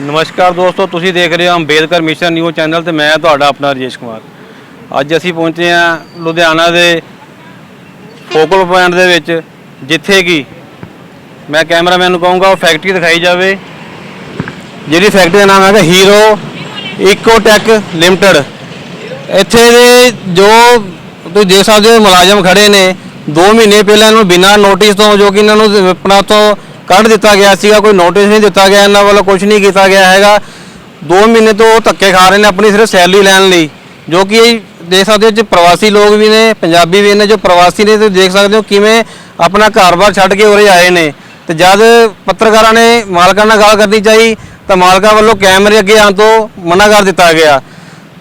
ਨਮਸਕਾਰ ਦੋਸਤੋ, ਤੁਸੀਂ ਦੇਖ ਰਹੇ ਹੋ ਅੰਬੇਦਕਰ ਮਿਸ਼ਨ ਨਿਊਜ਼ ਚੈਨਲ ਤੇ ਮੈਂ ਤੁਹਾਡਾ ਆਪਣਾ ਰਜੇਸ਼ ਕੁਮਾਰ। ਅੱਜ ਅਸੀਂ ਪਹੁੰਚੇ ਹਾਂ ਲੁਧਿਆਣਾ ਦੇ ਫੋਕਲ ਪੁਆਇੰਟ ਦੇ ਵਿੱਚ, ਜਿੱਥੇ ਕਿ ਮੈਂ ਕੈਮਰਾਮੈਨ ਨੂੰ ਕਹੂੰਗਾ ਉਹ ਫੈਕਟਰੀ ਦਿਖਾਈ ਜਾਵੇ, ਜਿਹੜੀ ਫੈਕਟਰੀ ਦਾ ਨਾਮ ਹੈਗਾ ਹੀਰੋ ਇਕੋਟੈਕ ਲਿਮਟਿਡ ਇੱਥੇ ਦੇ ਜੋ ਤੁਸੀਂ ਦੇਖ ਸਕਦੇ ਹੋ, ਮੁਲਾਜ਼ਮ ਖੜੇ ਨੇ। 2 ਮਹੀਨੇ ਪਹਿਲਾਂ ਇਹਨੂੰ ਬਿਨਾਂ ਨੋਟਿਸ ਤੋਂ, ਜੋ ਕਿ ਇਹਨਾਂ ਨੂੰ ਆਪਣਾ ਤੋਂ ਕੱਢ ਦਿੱਤਾ ਗਿਆ ਸੀਗਾ, ਕੋਈ ਨੋਟਿਸ ਨਹੀਂ ਦਿੱਤਾ ਗਿਆ, ਇਹਨਾਂ ਵੱਲੋਂ ਕੁਝ ਨਹੀਂ ਕੀਤਾ ਗਿਆ ਹੈਗਾ। 2 ਮਹੀਨੇ ਤੋਂ ਉਹ ਧੱਕੇ ਖਾ ਰਹੇ ਨੇ ਆਪਣੀ ਸਿਰਫ ਸੈਲਰੀ ਲੈਣ ਲਈ, ਜੋ ਕਿ ਦੇਖ ਸਕਦੇ ਹੋ ਜੀ ਪ੍ਰਵਾਸੀ ਲੋਕ ਵੀ ਨੇ, ਪੰਜਾਬੀ ਵੀ ਨੇ, ਜੋ ਪ੍ਰਵਾਸੀ ਨੇ, ਤੁਸੀਂ ਦੇਖ ਸਕਦੇ ਹੋ ਕਿਵੇਂ ਆਪਣਾ ਘਰ-ਬਾਰ ਛੱਡ ਕੇ ਉਰੇ ਆਏ ਨੇ। ਤੇ ਜਦ ਪੱਤਰਕਾਰਾਂ ਨੇ ਮਾਲਕਾਂ ਨਾਲ ਗੱਲ ਕਰਨੀ ਚਾਹੀ, ਤਾਂ ਮਾਲਕਾਂ ਵੱਲੋਂ ਕੈਮਰੇ ਅੱਗੇ ਆਉਣ ਤੋਂ ਮਨਾ ਕਰ ਦਿੱਤਾ ਗਿਆ।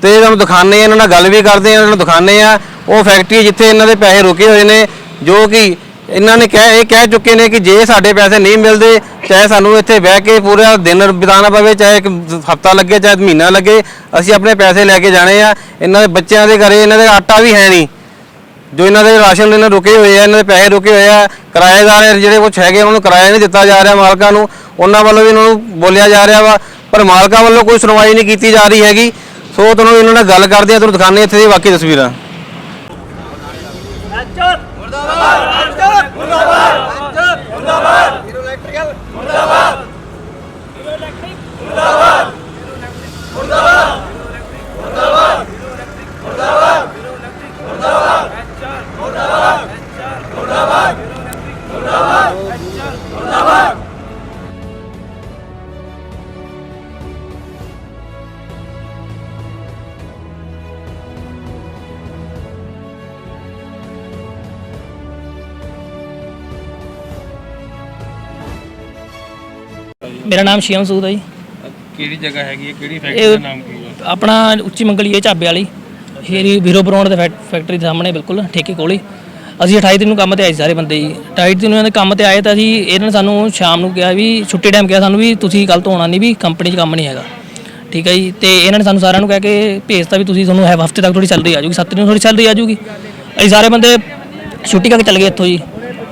ਤੇ ਤੁਹਾਨੂੰ ਦਿਖਾਣੇ ਆ ਇਹਨਾਂ ਨਾਲ ਗੱਲ ਵੀ ਕਰਦੇ ਆ ਇਹਨਾਂ ਨੂੰ ਦਿਖਾਣੇ ਆ ਉਹ ਫੈਕਟਰੀ ਜਿੱਥੇ ਇਹਨਾਂ ਦੇ ਪੈਸੇ ਰੁਕੇ ਹੋਏ ਨੇ, ਜੋ ਕਿ ਇਹਨਾਂ ਨੇ ਕਹਿ ਇਹ ਕਹਿ ਚੁੱਕੇ ਨੇ ਕਿ ਜੇ ਸਾਡੇ ਪੈਸੇ ਨਹੀਂ ਮਿਲਦੇ, ਚਾਹੇ ਸਾਨੂੰ ਇੱਥੇ ਬਹਿ ਕੇ ਪੂਰਾ ਦਿਨ ਬਿਤਾਉਣਾ ਪਵੇ, ਚਾਹੇ ਇੱਕ ਹਫਤਾ ਲੱਗੇ, ਚਾਹੇ ਮਹੀਨਾ ਲੱਗੇ, ਅਸੀਂ ਆਪਣੇ ਪੈਸੇ ਲੈ ਕੇ ਜਾਣੇ ਆ। ਇਹਨਾਂ ਦੇ ਬੱਚਿਆਂ ਦੇ ਘਰੇ ਇਹਨਾਂ ਦੇ ਆਟਾ ਵੀ ਹੈ ਨਹੀਂ। ਜੋ ਇਹਨਾਂ ਦੇ ਰਾਸ਼ਨ ਇਹਨਾਂ ਰੁਕੇ ਹੋਏ ਆ, ਇਹਨਾਂ ਦੇ ਪੈਸੇ ਰੁਕੇ ਹੋਏ ਆ, ਕਿਰਾਏਦਾਰ ਜਿਹੜੇ ਕੁਝ ਹੈਗੇ, ਉਹਨਾਂ ਨੂੰ ਕਿਰਾਇਆ ਨਹੀਂ ਦਿੱਤਾ ਜਾ ਰਿਹਾ ਮਾਲਕਾਂ ਨੂੰ। ਉਹਨਾਂ ਵੱਲੋਂ ਵੀ ਇਹਨਾਂ ਨੂੰ ਬੋਲਿਆ ਜਾ ਰਿਹਾ ਵਾ, ਪਰ ਮਾਲਕਾਂ ਵੱਲੋਂ ਕੋਈ ਸੁਣਵਾਈ ਨਹੀਂ ਕੀਤੀ ਜਾ ਰਹੀ ਹੈਗੀ। ਸੋ ਤੁਹਾਨੂੰ ਇਹਨਾਂ ਨਾਲ ਗੱਲ ਕਰਦੇ ਆ, ਤੁਹਾਨੂੰ ਦਿਖਾਉਂਦੇ ਇੱਥੇ ਦੀ ਬਾਕੀ ਤਸਵੀਰਾਂ। ਮੁਰਦਾਬਾਦ! ਮੁਰਦਾਬਾਦ! ਹੀਰੋ ਇਲੈਕਟ੍ਰੀਕਲ ਮੁਰਦਾਬਾਦ! ਹੀਰੋ ਇਲੈਕਟ੍ਰਿਕ ਮੁਰਦਾਬਾਦ! ਹੀਰੋ ਇਲੈਕਟ੍ਰਿਕ ਮੁਰਦਾਬਾਦ! ਮੇਰਾ ਨਾਮ ਸ਼ਿਵਮ ਸੂਦ ਹੈ ਜੀ। ਕਿਹੜੀ ਜਗ੍ਹਾ ਹੈਗੀ ਹੈ? ਕਿਹੜੀ ਇਹ ਆਪਣਾ ਉੱਚੀ ਮੰਗਲੀ ਹੈ ਢਾਬੇ ਵਾਲੀ। ਹੀਰੀ ਵੀਰੋ ਬਰੋਂਡ ਦੇ ਫੈਕ- ਫੈਕਟਰੀ ਦੇ ਸਾਹਮਣੇ ਬਿਲਕੁਲ ਠੇਕੇ ਕੋਲ ਹੀ। ਅਸੀਂ 28 ਦਿਨ ਨੂੰ ਕੰਮ ਤੇ ਆਏ ਸਾਰੇ ਬੰਦੇ ਜੀ। 28 ਦਿਨ ਨੂੰ ਇਹਨਾਂ ਦੇ ਕੰਮ ਤੇ ਆਏ ਤਾਂ ਅਸੀਂ ਇਹਨਾਂ ਨੇ ਸਾਨੂੰ ਸ਼ਾਮ ਨੂੰ ਕਿਹਾ ਵੀ ਛੁੱਟੀ ਟਾਈਮ ਕਿਹਾ ਸਾਨੂੰ ਵੀ ਤੁਸੀਂ ਕੱਲ ਤੋਂ ਆਉਣਾ ਨਹੀਂ ਵੀ ਕੰਪਨੀ 'ਚ ਕੰਮ ਨਹੀਂ ਹੈਗਾ। ਠੀਕ ਹੈ ਜੀ? ਤੇ ਇਹਨਾਂ ਨੇ ਸਾਨੂੰ ਸਾਰਿਆਂ ਨੂੰ ਕਹਿ ਕੇ ਭੇਜਤਾ ਵੀ ਤੁਸੀਂ ਤੁਹਾਨੂੰ ਹਫ਼ਤੇ ਤੱਕ ਥੋੜੀ ਸੈਲਰੀ ਆ ਜਾਊਗੀ 7 ਦਿਨ ਥੋੜੀ ਸੈਲਰੀ ਆ ਜਾਊਗੀ। ਅਸੀਂ ਸਾਰੇ ਬੰਦੇ ਛੁੱਟੀ ਕਰਕੇ ਚੱਲ ਗਏ ਇੱਥੋਂ ਜੀ।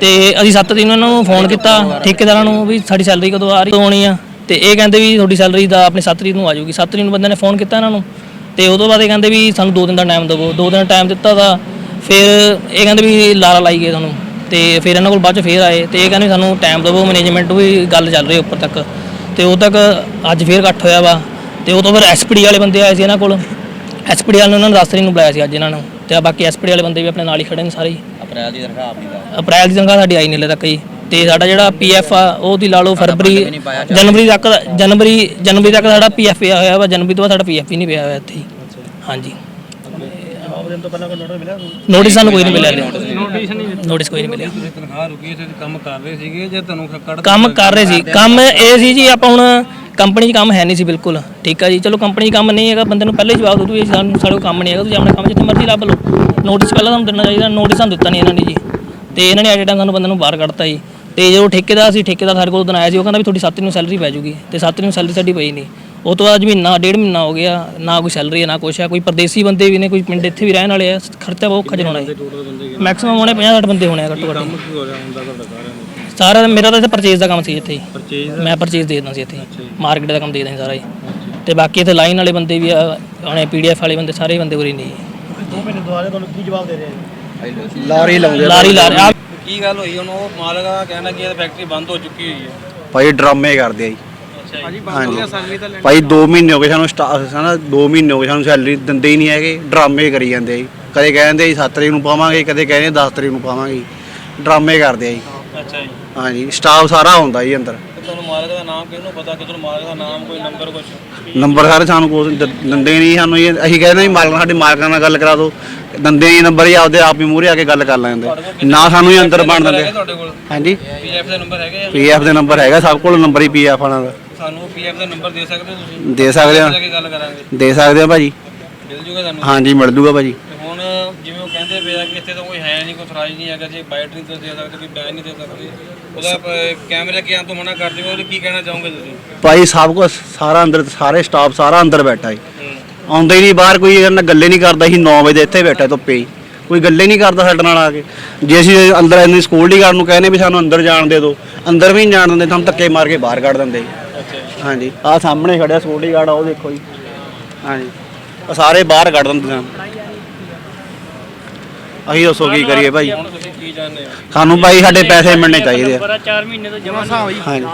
ਤੇ ਅਸੀਂ 7 ਦਿਨ ਉਹਨਾਂ ਨੂੰ ਫੋਨ ਕੀਤਾ, ਠੇਕੇਦਾਰਾਂ ਨੂੰ ਵੀ ਸਾਡੀ ਸੈਲਰੀ ਕਦੋਂ ਆ ਰਹੀ, ਕਦੋਂ ਆਉਣੀ ਆ। ਤੇ ਇਹ ਕਹਿੰਦੇ ਵੀ ਤੁਹਾਡੀ ਸੈਲਰੀ ਦਾ ਆਪਣੀ 7 ਤਰੀਕ ਨੂੰ ਆ ਜਾਊਗੀ। 7 ਤਰੀਕ ਨੂੰ ਬੰਦੇ ਨੇ ਫੋਨ ਕੀਤਾ ਇਹਨਾਂ ਨੂੰ। ਤੇ ਤੋਂ ਬਾਅਦ ਇਹ ਕਹਿੰਦੇ ਵੀ ਸਾਨੂੰ 2 ਦਿਨ ਦਾ ਟਾਈਮ ਦਿਵੋ 2 ਦਿਨ ਟਾਈਮ ਦਿੱਤਾ ਤਾਂ ਫਿਰ ਇਹ ਕਹਿੰਦੇ ਵੀ ਲਾਰਾ ਲਾਈ ਗਏ ਤੁਹਾਨੂੰ ਤੇ ਫਿਰ ਇਹਨਾਂ ਕੋਲ ਬਾਅਦ ਚ ਫੇਰ ਆਏ। ਤੇ ਇਹ ਕਹਿੰਦੇ ਵੀ ਸਾਨੂੰ ਟਾਈਮ ਦਿਵੋ ਮੈਨੇਜਮੈਂਟ ਵੀ ਗੱਲ ਚੱਲ ਰਹੀ ਉੱਪਰ ਤੱਕ। ਤੇ ਉਹ ਤੱਕ ਅੱਜ ਫੇਰ ਇਕੱਠ ਹੋਇਆ ਵਾ। ਤੇ ਉਹ ਤੋਂ ਫਿਰ ਐਸਪੀਡੀ ਵਾਲੇ ਬੰਦੇ ਆਏ ਸੀ ਇਹਨਾਂ ਕੋਲ। ਐਸਪੀਡੀ ਵਾਲੇ ਨੇ ਉਹਨਾਂ ਨੂੰ 10 ਤਰੀਕ ਨੂੰ ਬੁਲਾਇਆ ਸੀ ਅੱਜ ਇਹਨਾਂ ਨੂੰ। ਤੇ ਬਾਕੀ ਐਸਪੀਡੀ ਵਾਲੇ ਬੰਦੇ ਵੀ ਆਪਣੇ ਨਾਲ ਹੀ ਖੜੇ ਨੇ ਸਾਰੇ ਅਪ੍ਰੈਲ ਦੀ ਤਨਖਾਹ ਆਪਣੀ ਦਾ ਅਪ੍ਰੈਲ ਦੀ ਤਨਖਾਹ ਸਾਡੀ ਆਈ ਨਹੀਂ ਹਲੇ ਤੱਕ ਜੀ। ਤੇ ਸਾਡਾ ਜਿਹੜਾ ਪੀਐਫ ਆ ਉਹ ਦੀ ਲਾ ਲਓ ਫਰਵਰੀ ਜਨਵਰੀ ਤੱਕ ਜਨਵਰੀ ਜਨਵਰੀ ਤੱਕ ਸਾਡਾ ਪੀਐਫ ਪਿਆ ਹੋਇਆ ਵਾ ਜਨਵਰੀ ਤੋਂ ਬਾਅਦ ਸਾਡਾ ਪੀਐਫ ਹੀ ਨਹੀਂ ਪਿਆ ਹੋਇਆ ਇੱਥੇ ਹੀ। ਹਾਂਜੀ। ਨੋਟਿਸ ਸਾਨੂੰ ਕੋਈ ਨਹੀਂ ਮਿਲਿਆ ਨੋਟਿਸ ਕੋਈ ਨਹੀਂ ਮਿਲਿਆ। ਤਨਖਾਹ ਰੁਕੀ ਤੇ ਕੰਮ ਕਰ ਰਹੇ ਸੀਗੇ ਜੇ ਤੁਹਾਨੂੰ ਕੱਢ ਕੰਮ ਕਰ ਰਹੇ ਸੀ। ਕੰਮ ਇਹ ਸੀ ਜੀ ਆਪਾਂ ਹੁਣ ਕੰਪਨੀ 'ਚ ਕੰਮ ਹੈ ਨਹੀਂ ਸੀ ਬਿਲਕੁਲ। ਠੀਕ ਆ ਜੀ ਚਲੋ ਕੰਪਨੀ 'ਚ ਕੰਮ ਨਹੀਂ ਹੈਗਾ ਬੰਦੇ ਨੂੰ ਪਹਿਲੇ ਹੀ ਜਵਾਬ ਦੋ ਤੂੰ ਇਹ ਸਾਨੂੰ ਸਾਡੇ ਕੋਲ ਕੰਮ ਨਹੀਂ ਹੈਗਾ ਤੁਸੀਂ ਆਪਣਾ ਕੰਮ ਜਿੱਥੇ ਮਰਜ਼ੀ ਲੱਭ ਲਓ। ਨੋਟਿਸ ਪਹਿਲਾਂ ਤੁਹਾਨੂੰ ਦੇਣਾ ਚਾਹੀਦਾ ਨੋਟਿਸ ਸਾਨੂੰ ਦਿੱਤਾ ਨਹੀਂ ਇਹਨਾਂ ਨੇ ਜੀ। ਤੇ ਇਹਨਾਂ ਨੇ ਐਟ ਟਾਈਮ ਸਾਨੂੰ ਬੰਦੇ ਨੂੰ ਬਾਹਰ ਕੱਢਤਾ ਜੀ। ਤੇ ਜਦੋਂ ਠੇਕੇਦਾਰ ਸੀ ਠੇਕੇਦਾਰ ਸਾਡੇ ਕੋਲ ਦਿਨਾਇਆ ਸੀ ਉਹ ਕਹਿੰਦਾ ਵੀ ਤੁਹਾਡੀ 7 ਨੂੰ ਸੈਲਰੀ ਪੈ ਜੂਗੀ। ਤੇ 7 ਨੂੰ ਸੈਲਰੀ ਸਾਡੀ ਪਈ ਨਹੀਂ। ਉਹ ਤੋਂ ਬਾਅਦ ਮਹੀਨਾ ਡੇਢ ਮਹੀਨਾ ਹੋ ਗਿਆ ਨਾ ਕੋਈ ਸੈਲਰੀ ਹੈ ਨਾ ਕੁਛ ਹੈ ਕੋਈ ਪਰਦੇਸੀ ਬੰਦੇ ਵੀ ਨੇ ਕੋਈ ਪਿੰਡ ਇੱਥੇ ਵੀ ਰਹਿਣ ਵਾਲੇ ਆ ਖਰਚਾ ਬਹੁਤ ਚਲਾਉਣਾ ਹੈ ਮੈਕਸਿਮਮ ਹੋਣੇ 50 60 ਬੰਦੇ ਹੋਣੇ ਆ ਘੱਟੋ ਘੱਟ। ਕੀ ਹੋ ਰਿਹਾ ਹੁੰਦਾ ਤੁਹਾਡਾ ਸਾਰਿਆਂ ਸਾਰਾ ਮੇਰਾ ਤਾਂ ਇੱਥੇ ਪਰਚੇਜ਼ ਦਾ ਕੰਮ ਸੀ ਇੱਥੇ ਹੀ। ਪਰਚੇਜ ਮੈਂ ਪਰਚੇਜ਼ ਦੇ ਦਿੰਦਾ ਸੀ ਇੱਥੇ ਮਾਰਕੀਟ ਦਾ ਕੰਮ ਦੇ ਦਿੰਦਾ ਸੀ ਸਾਰਾ ਹੀ। ਤੇ ਬਾਕੀ ਇੱਥੇ ਲਾਈਨ ਵਾਲੇ ਬੰਦੇ ਵੀ ਆ ਹੁਣੇ ਪੀਡੀਐਫ ਵਾਲੇ ਬੰਦੇ ਸਾਰੇ ਬੰਦੇ ਉਰੇ ਨਹੀਂ ਲਾਰੀ ਲਾਉਂਦੇ ਲਾਰੀ ਲਾ ਰਹੇ ਆ। ਕੀ ਗੱਲ ਹੋਈ? ਹੁਣ ਉਹ ਮਾਲਕ ਦਾ ਕਹਿਣਾ ਕਿ ਇਹ ਫੈਕਟਰੀ ਬੰਦ ਹੋ ਚੁੱਕੀ ਹੋਈ ਹੈ। ਭਾਈ ਡਰਾਮੇ ਕਰਦੇ ਆ ਜੀ। ਭਾਜੀ ਬੰਦ ਹੋ ਗਿਆ ਸੈਲਰੀ ਤਾਂ ਲੈਣੀ ਭਾਈ 2 ਮਹੀਨੇ ਹੋ ਗਏ ਸਾਨੂੰ ਸਟਾਫ ਨਾ 2 ਮਹੀਨੇ ਹੋ ਗਏ ਸਾਨੂੰ ਸੈਲਰੀ ਦਿੰਦੇ ਹੀ ਨਹੀਂ ਹੈਗੇ। ਡਰਾਮੇ ਕਰੀ ਜਾਂਦੇ ਆ ਜੀ। ਕਦੇ ਕਹਿੰਦੇ ਜੀ 7 ਤਰੀਕ ਨੂੰ ਪਾਵਾਂਗੇ ਕਦੇ ਕਹਿੰਦੇ 10 ਤਰੀਕ ਨੂੰ ਪਾਵਾਂਗੇ ਡਰਾਮੇ ਕਰਦੇ ਆ ਜੀ। ਅੱਛਾ ਜੀ। ਹਾਂਜੀ ਸਟਾਫ ਸਾਰਾ ਹੁੰਦਾ ਜੀ ਅੰਦਰ। ਤੇ ਤੁਹਾਨੂੰ ਮਾਲਕ ਦਾ ਨਾਮ ਕਿਹਨੂੰ ਪਤਾ ਕਿ ਤੁਹਾਨੂੰ ਮਾਲਕ ਦਾ ਨਾਮ ਕੋਈ ਨੰਬਰ ਕੁਝ ਨੰਬਰ ਸਾਰੇ ਸਾਨੂੰ ਕੋਈ ਦ- ਦਿੰਦੇ ਨਹੀਂ ਸਾਨੂੰ ਜੀ। ਅਸੀਂ ਕਹਿੰਦੇ ਜੀ ਮਾਲਕਾਂ ਸਾਡੇ ਮਾਲਕਾਂ ਨਾਲ ਗੱਲ ਕਰਾ ਦਿਓ। ਦਿੰਦੇ ਨਹੀਂ ਨੰਬਰ ਹੀ ਆਪਦੇ ਆਪ ਹੀ ਮੂਹਰੇ ਆ ਕੇ ਗੱਲ ਕਰ ਲੈਂਦੇ। ਨਾ ਸਾਨੂੰ ਹੀ ਅੰਦਰ ਬਣ ਦਿੰਦੇ। ਤੁਹਾਡੇ ਕੋਲ? ਹਾਂਜੀ। ਪੀਐਫ ਦਾ ਨੰਬਰ ਹੈਗੇ ਆ? ਪੀਐਫ ਦੇ ਨੰਬਰ ਹੈਗਾ ਸਭ ਕੋਲ ਨੰਬਰ ਹੀ ਪੀਐਫ ਵਾਲਾ ਦਾ। ਸਾਨੂੰ ਪੀਐਫ ਦਾ ਨੰਬਰ ਦੇ ਸਕਦੇ ਹੋ ਤੁਸੀਂ? ਦੇ ਸਕਦੇ ਆ ਜਾ ਕੇ ਗੱਲ ਕਰਾਂਗੇ। ਦੇ ਸਕਦੇ ਆ ਭਾਜੀ। ਮਿਲ ਜੂਗਾ ਤੁਹਾਨੂੰ? ਹਾਂਜੀ ਮਿਲ ਜੂਗਾ ਭਾਜੀ। ਹੁਣ ਜਿਵੇਂ ਉਹ ਕਹਿੰਦੇ ਪਏ ਆ ਕਿ ਇੱਥੇ ਤਾਂ ਕੋਈ ਹੈ ਨਹੀਂ ਕੋਈ ਥਰਾਜ ਨਹੀਂ ਹੈਗਾ ਜੇ ਬਾਈਟ ਨਹੀਂ ਦੇ ਸਕਦੇ ਕੋਈ ਬੈਨ ਨਹੀਂ ਦੇ ਸਕਦੇ। ਉਹਦਾ ਪ- ਕੈਮਰੇ ਕੇ ਤੋਂ ਮਨਾ ਕਰ ਦਿਓ ਉਹਦੇ ਕੀ ਕਹਿਣਾ ਚਾਹੋਗੇ ਤੁਸੀਂ? ਭਾਈ ਸਭ ਕੁਛ ਸਾਰਾ ਅੰਦਰ ਸਾਰੇ ਸਟਾਫ ਸਾਰਾ ਅੰਦਰ ਬੈਠਾ ਹੈ ਹੂੰ। ਆਉਂਦਾ ਹੀ ਨਹੀਂ ਬਾਹਰ ਕੋਈ ਇਹਨਾਂ ਗੱਲੇ ਨਹੀਂ ਕਰਦਾ ਸੀ 9 ਵਜੇ ਇੱਥੇ ਬੈਠਾ ਧੁੱਪੇ ਹੀ। ਕੋਈ ਗੱਲੇ ਨਹੀਂ ਕਰਦਾ ਸਾਡੇ ਨਾਲ ਆ ਕੇ। ਜੇ ਅਸੀਂ ਅੰਦਰ ਇੰਨੀ ਸਕਿਉਰਟੀ ਗਾਰਡ ਨੂੰ ਕਹਿੰਦੇ ਵੀ ਸਾਨੂੰ ਅੰਦਰ ਜਾਣ ਦੇ ਦਿਓ ਅੰਦਰ ਵੀ ਨਹੀਂ ਜਾਣ ਦਿੰਦੇ ਸਾਨੂੰ ਧੱਕੇ ਮਾਰ ਕੇ ਬਾਹਰ ਕੱਢ ਦਿੰਦੇ ਹਾਂਜੀ। ਆ ਸਾਹਮਣੇ ਖੜਿਆ ਸਕਿਉਰਟੀ ਗਾਰਡ ਆ ਉਹ ਦੇਖੋ ਜੀ। ਹਾਂਜੀ। ਉਹ ਸਾਰੇ ਬਾਹਰ ਕੱਢ ਦਿੰਦੇ ਆ ਅਸੀਂ ਦੱਸੋ ਕੀ ਕਰੀਏ ਭਾਈ। ਤੁਸੀਂ ਕੀ ਜਾਣਦੇ ਹੋ? ਸਾਨੂੰ ਭਾਈ ਸਾਡੇ ਪੈਸੇ ਮਿਲਣੇ ਚਾਹੀਦੇ ਆ। ਪਰ 4 ਮਹੀਨੇ ਤੋਂ ਜਮਾ ਹਾਂਜੀ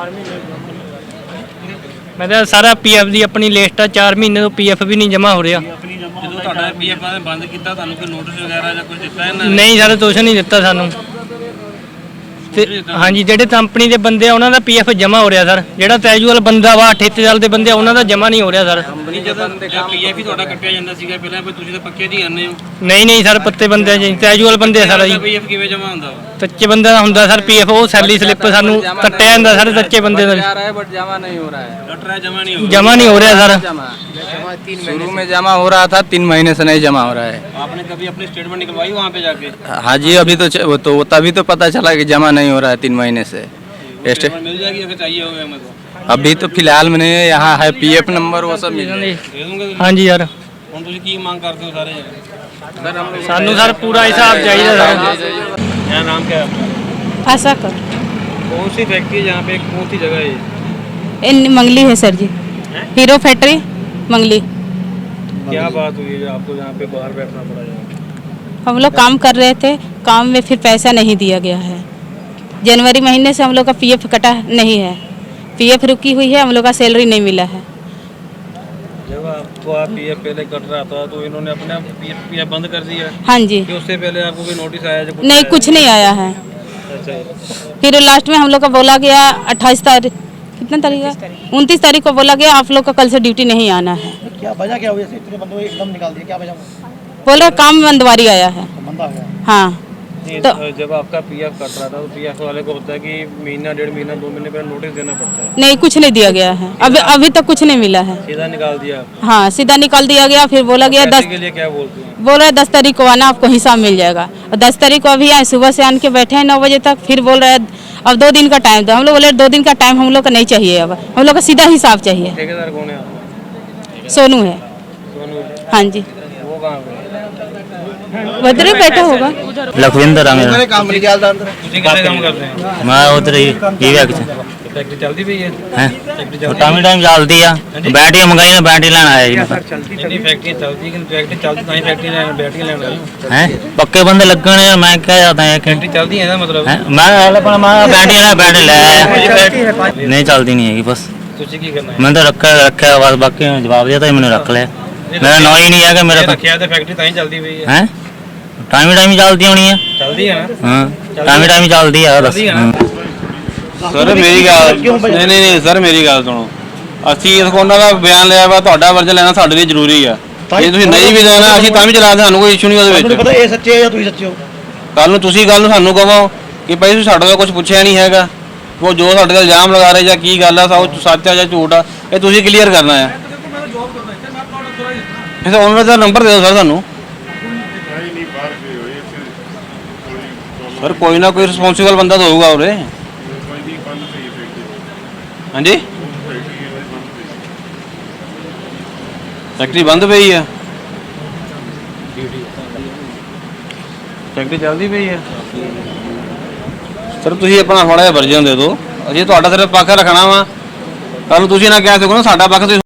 ਮੈਂ ਤਾਂ ਸਾਰਾ ਪੀਐਫ ਦੀ ਆਪਣੀ ਲਿਸਟ ਆ 4 ਮਹੀਨੇ ਤੋਂ ਪੀਐਫ ਵੀ ਨਹੀਂ ਜਮਾ ਹੋ ਰਿਹਾ। ਜਦੋਂ ਤੁਹਾਡਾ ਪੀਐਫ ਬੰਦ ਕੀਤਾ ਤੁਹਾਨੂੰ ਕੋਈ ਨੋਟਿਸ ਵਗੈਰਾ ਜਾਂ ਕੁਝ ਦਿੱਤਾ ਇਹਨਾਂ ਨਹੀਂ ਸਰ ਕੁਛ ਨਹੀਂ ਦਿੱਤਾ ਸਾਨੂੰ। ਤੇ ਹਾਂਜੀ ਜਿਹੜੇ ਕੰਪਨੀ ਦੇ ਬੰਦੇ ਆ ਉਹਨਾਂ ਦਾ ਪੀਐਫ ਜਮਾ ਹੋ ਰਿਹਾ ਸਰ ਜਿਹੜਾ ਕੈਜੂਅਲ ਬੰਦਾ ਵਾ ਠੇਕੇਦਾਰ ਦੇ ਬੰਦੇ ਆ ਉਹਨਾਂ ਦਾ ਜਮਾ ਨਹੀਂ ਹੋ ਰਿਹਾ ਸਰ ਕੰਪਨੀ ਜਦੋਂ ਪੀਐਫ ਹੀ ਤੁਹਾਡਾ ਕੱਟਿਆ ਜਾਂਦਾ ਸੀਗਾ ਪਹਿਲਾਂ ਵੀ ਤੁਸੀਂ ਤਾਂ ਪੱਕੇ ਜੀ ਆਨੇ ਹੋ ਨਹੀਂ ਨਹੀਂ ਸਰ ਪੱਤੇ ਬੰਦੇ ਆ ਜੀ ਕੈਜੂਅਲ ਬੰਦੇ ਆ ਸਰ ਜੀ ਪੀਐਫ ਕਿਵੇਂ ਜਮਾ ਹੁੰਦਾ ਵਾ ਸੱਚੇ ਬੰਦੇ ਦਾ ਹੁੰਦਾ ਸਰ ਪੀਐਫ ਉਹ ਸੈਲਰੀ ਸਲਿੱਪ ਸਾਨੂੰ ਕੱਟਿਆ ਜਾਂਦਾ ਸਰ ਸੱਚੇ ਬੰਦੇ ਦਾ जा रहा है बट जमा नहीं हो रहा है ਕੱਟ ਰਿਹਾ ਜਮਾ ਨਹੀਂ ਹੋ ਜਮਾ ਨਹੀਂ ਹੋ ਰਿਹਾ ਸਰ जमा शुरू में जमा हो रहा था तीन महीने से नहीं जमा हो रहा है आपने कभी अपनी स्टेटमेंट निकलवाई वहाँ पे जाके हाँ जी अभी तो च- वो तो तभी तो पता चला कि जमा नहीं हो रहा है तीन महीने से स्टे- स्टेटमेंट मिल जाएगी अगर चाहिए होगा मेरे को अभी तो फिलहाल में नहीं है यहाँ है पीएफ नंबर वो सब मिल जाएगा। ਦੇ ਦੂੰਗੇ ਹਾਂਜੀ ਸਰ ਹੁਣ ਤੁਸੀਂ ਕੀ ਮੰਗ ਕਰਦੇ ਹੋ ਸਾਰੇ ਜਣੇ ਸਾਨੂੰ ਸਰ ਪੂਰਾ ਹਿਸਾਬ ਚਾਹੀਦਾ ਸਰ यहाँ नाम क्या है आपका आशा कर कौन सी फैक्ट्री है जहाँ पे कौन सी जगह है ये? इन मंगली है सर जी हीरो फैक्ट्री मंगली। क्या बात हुई है आपको यहाँ पे बाहर बैठना पड़ा हम लोग काम कर रहे थे काम में फिर पैसा नहीं दिया गया है। जनवरी महीने से हम लोग का पीएफ कटा नहीं है। पीएफ रुकी हुई है हम लोग का सैलरी नहीं मिला है। जब आपको आप पीएफ पहले कट रहा था तो इन्होंने अपने पीएफ पीएफ बंद कर दिया? हाँ जी। उससे पहले आपको कोई नोटिस आया जो कुछ नहीं आया? कुछ नहीं आया है। अच्छा। फिर लास्ट में हम लोग का बोला गया अट्ठाईस तारीख कितना तारीख है? उनतीस तारीख को बोला गया आप लोग का कल से ड्यूटी नहीं आना है। क्या वजह क्या हुई? इतने बंदों एकदम निकाल दिया क्या वजह बोल रहे काम बंदवारी आया है। गया हाँ। तो- जब आपका पीएफ कट रहा था तो पीएफ वाले को होता है कि महीना डेढ़ महीना दो महीने पहले नोटिस देना पड़ता है। नहीं कुछ नहीं दिया गया है। अभी अभी तक कुछ नहीं मिला है। सीधा निकाल दिया हाँ सीधा निकाल दिया गया फिर बोला गया दस के लिए क्या बोलते हैं? बोल रहे दस तारीख को आना आपको हिसाब मिल जाएगा। और दस तारीख को अभी आए सुबह से आन के बैठे हैं नौ बजे तक फिर बोल रहे हैं अब दो दिन का टाइम दो तो हम लोग बोले दो दिन का टाइम हम लोग का नहीं चाहिए अब। हम लोग का सीधा हिसाब चाहिए। सोनू है। हाँ जी। उधर बैठा होगा। लखविंदर मैं उधर ही ਚੱਲਦਾ ਫੈਕਟਰੀ ਚੱਲਦੀ ਪਈ ਹੈ? ਹੈ? ਫੈਕਟਰੀ ਚੱਲਦੀ ਟਾਈਮ ਟਾਈਮ ਚੱਲਦੀ ਆ। ਬੈਟਰੀਆਂ ਮੰਗਾਈ ਨਾ ਬੈਟਰੀ ਲੈਣ ਆਇਆ ਜੀ ਮੈਂ ਨਹੀਂ। ਫੈਕਟਰੀ ਚੱਲਦੀ ਕਿ ਫੈਕਟਰੀ ਚੱਲਦੀ ਤਾਂ ਹੀ ਫੈਕਟਰੀ ਲੈਣ ਬੈਟਰੀ ਲੈਣ ਆਏ ਹੋ। ਪੱਕੇ ਬੰਦੇ ਲੱਗਣੇ ਆ, ਮੈਂ ਕਹਿ ਜਾਂਦਾ ਹੈ ਕਿ ਫੈਕਟਰੀ ਚੱਲਦੀ ਹੈ ਇਹਦਾ ਮਤਲਬ? ਹੈਂ? ਮੈਂ ਹਲੇ ਪਰ ਮੈਂ ਬੈਟਰੀ ਲੈ ਬੈਟਰੀ ਲੈ। ਆਇਆ ਨਹੀਂ ਚੱਲਦੀ ਨਹੀਂ ਹੈਗੀ ਬਸ। ਤੁਸੀਂ ਕੀ ਕਰਨਾ ਹੈ? ਮੈਂ ਤਾਂ ਰੱਖਿਆ ਰੱਖਿਆ ਬਸ ਬਾਕੀ ਨੂੰ ਜਵਾਬ ਦਿੱਤਾ ਮੈਨੂੰ ਰੱਖ ਲਿਆ। ਮੇਰਾ ਨਾਂ ਹੀ ਨਹੀਂ ਹੈ ਕਿ ਇਹ ਮੇਰਾ ਰੱਖਿਆ ਤੇ ਫੈਕਟਰੀ ਤਾਂ ਹੀ ਚੱਲਦੀ ਪਈ ਹੈ। ਹੈ? ਟਾਈਮ ਟਾਈਮ ਚੱਲਦੀ ਹੋਣੀ ਆ। ਚੱਲਦੀ ਹੈ ਨਾ? ਹਾਂ ਟਾਈਮ ਟਾਈਮ ਚੱਲਦੀ ਆ ਚੱਲਦੀ। ਹਾਂ। ਸਰ ਮੇਰੀ ਗੱਲ ਨਹੀਂ ਨਹੀਂ ਨਹੀਂ ਸਰ ਮੇਰੀ ਗੱਲ ਸੁਣੋ। ਅਸੀਂ ਇਸ ਉਹਨਾਂ ਦਾ ਬਿਆਨ ਲਿਆ ਵਾ ਤੁਹਾਡਾ ਵਰਜਨ ਲੈਣਾ ਸਾਡੇ ਲਈ ਜ਼ਰੂਰੀ ਆ। ਜੇ ਤੁਸੀਂ ਨਹੀਂ ਵੀ ਦੇਣਾ ਅਸੀਂ ਤਾਂ ਵੀ ਚਲਾ ਦੇ ਸਾਨੂੰ ਕੋਈ ਇਸ਼ੂ ਨਹੀਂ ਉਹਦੇ ਤੁਹਾਨੂੰ ਵਿੱਚ। ਪਤਾ ਇਹ ਸੱਚੇ ਆ ਜਾਂ ਤੁਸੀਂ ਸੱਚੇ ਹੋ? ਕੱਲ ਨੂੰ ਤੁਸੀਂ ਗੱਲ ਨੂੰ ਸਾਨੂੰ ਕਹੋ ਕਿ ਭਾਈ ਤੁਸੀਂ ਸਾਡੇ ਤੋਂ ਕੁਝ ਪੁੱਛਿਆ ਨਹੀਂ ਹੈਗਾ। ਉਹ ਜੋ ਸਾਡੇ ਤੇ ਇਲਜ਼ਾਮ ਲਗਾ ਰਹੇ ਜਾਂ ਕੀ ਗੱਲ ਆ ਸਾ ਉਹ ਸੱਚ ਆ ਜਾਂ ਝੂਠ ਆ ਇਹ ਤੁਸੀਂ ਕਲੀਅਰ ਕਰਨਾ ਆ। ਇਹ ਤਾਂ ਉਹਨਾਂ ਦਾ ਨੰਬਰ ਦੇ ਦਿਓ ਸਰ ਸਾਨੂੰ। ਸਰ ਕੋਈ ਨਾ ਕੋਈ ਰਿਸਪੌਂਸਿਬਲ ਬੰਦਾ ਤਾਂ ਹੋਊਗਾ ਉਰੇ। ਹਾਂਜੀ? ਫੈਕਟਰੀ ਬੰਦ ਪਈ ਆ? ਫੈਕਟਰੀ ਚੱਲਦੀ ਪਈ ਆ? ਸਰ ਤੁਸੀਂ ਆਪਣਾ ਥੋੜਾ ਜਿਹਾ ਵਰਜਨ ਦੇ ਦਿਓ। ਅਸੀਂ ਤੁਹਾਡਾ ਸਿਰਫ ਪੱਖ ਰੱਖਣਾ ਵਾ। ਕੱਲ ਤੁਸੀਂ ਨਾ ਕਹਿ ਸਕੋ ਨਾ, ਸਾਡਾ ਪੱਖ ਤੁਸੀਂ